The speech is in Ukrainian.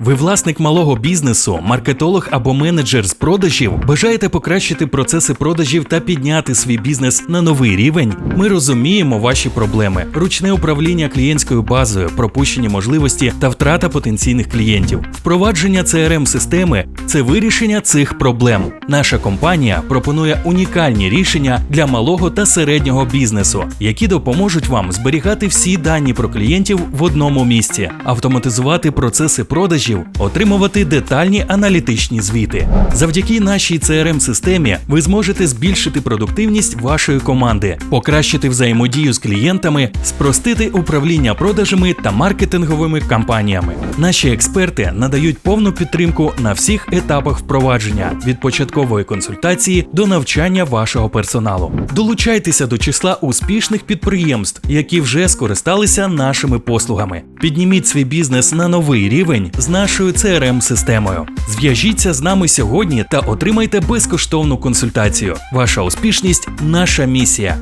Ви власник малого бізнесу, маркетолог або менеджер з продажів, бажаєте покращити процеси продажів та підняти свій бізнес на новий рівень? Ми розуміємо ваші проблеми: ручне управління клієнтською базою, пропущені можливості та втрата потенційних клієнтів. Впровадження crm системи це вирішення цих проблем. Наша компанія пропонує унікальні рішення для малого та середнього бізнесу, які допоможуть вам зберігати всі дані про клієнтів в одному місці, автоматизувати процеси продажів, отримувати детальні аналітичні звіти. Завдяки нашій crm системі ви зможете збільшити продуктивність вашої команди, покращити взаємодію з клієнтами, спростити управління продажами та маркетинговими кампаніями. Наші експерти надають повну підтримку на всіх етапах впровадження від початкової консультації до навчання вашого персоналу. Долучайтеся до числа успішних підприємств, які вже скористалися нашими послугами. Підніміть свій бізнес на новий рівень з нашою crm системою Зв'яжіться з нами сьогодні та отримайте безкоштовну консультацію. Ваша успішність наша місія.